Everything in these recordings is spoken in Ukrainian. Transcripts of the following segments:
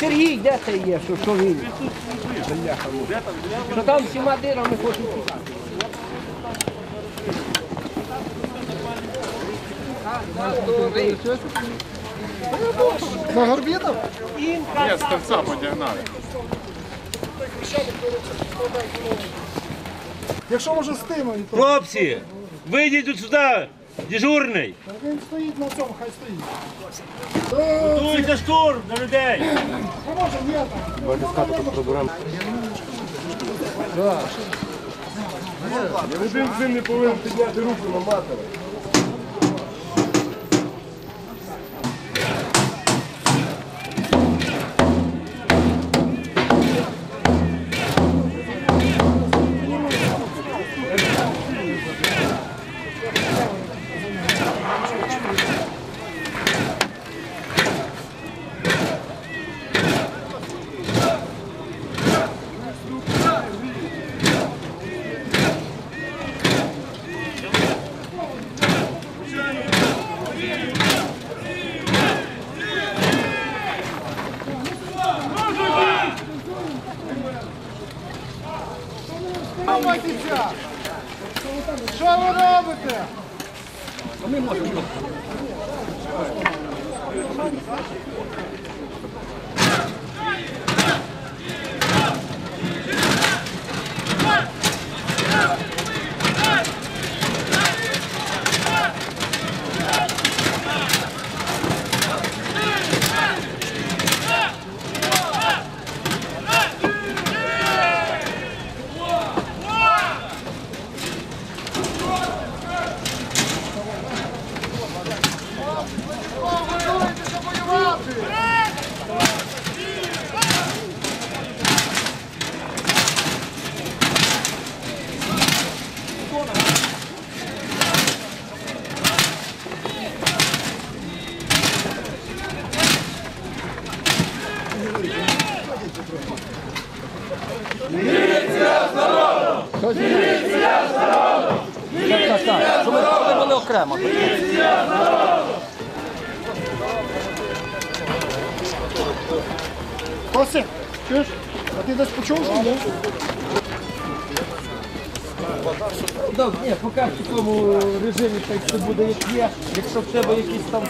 Сергій, де це є, що, що він? Що там всіма дирами хочуть тікати. На горбітах? Ні, з торця подігнали. Якщо може стимуть, то Хлопці, вийдіть сюди, дежурний. він стоїть на цьому, хай стоїть. Готуйте штурм до людей. Може, ні, там. Один з ним не повинен підняти руку на матері. Помогіться! Що ви робите? Готуйтеся Щоб ми були окремо. Кося, чуєш? А ти десь почув? що ні? Ні, поки в такому режимі так це буде як є. Якщо в тебе якісь там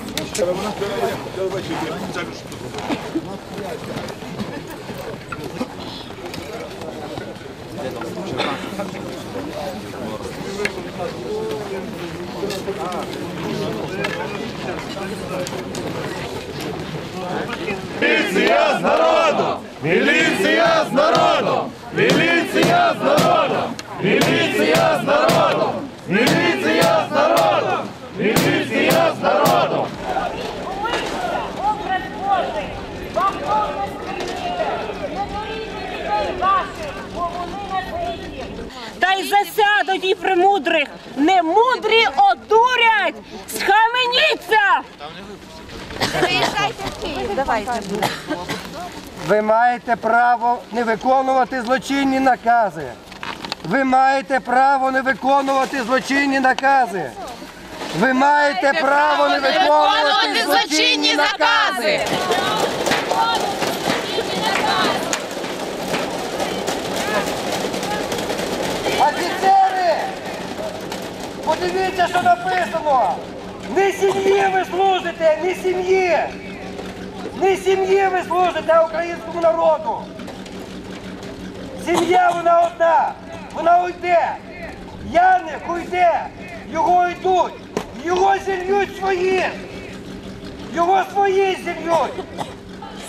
Міліція з народу! Міліція з народу! Міліція з народу! Міліція з народу! Міліція з народу! Міліція з народу! Образ Божий, вам повне скриніте, не дорійте людей ваших, бо вони на світі. Та й засядуть і премудрих, немудрі Ви маєте право не виконувати злочинні накази. Ви маєте право не виконувати злочинні накази. Ви маєте право не виконувати злочинні накази. Офіцери! Подивіться, що написано! Не сім'ї ви служите, не сім'ї! Не сім'ї ви служите, а українському народу. Сім'я вона одна, вона уйде. Яник уйде, його йдуть, його зільють свої. Його свої зільють.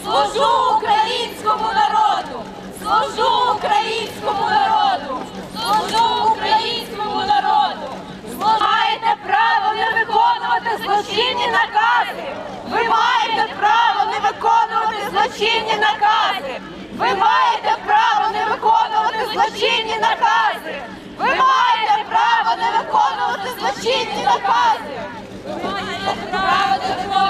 Служу українському народу! Служу українському народу! Служу українському народу! Маєте право не виконувати злочинні накази! Ви маєте право не виконувати злочинні накази! Ви маєте право не виконувати злочинні накази! Ви маєте право не виконувати!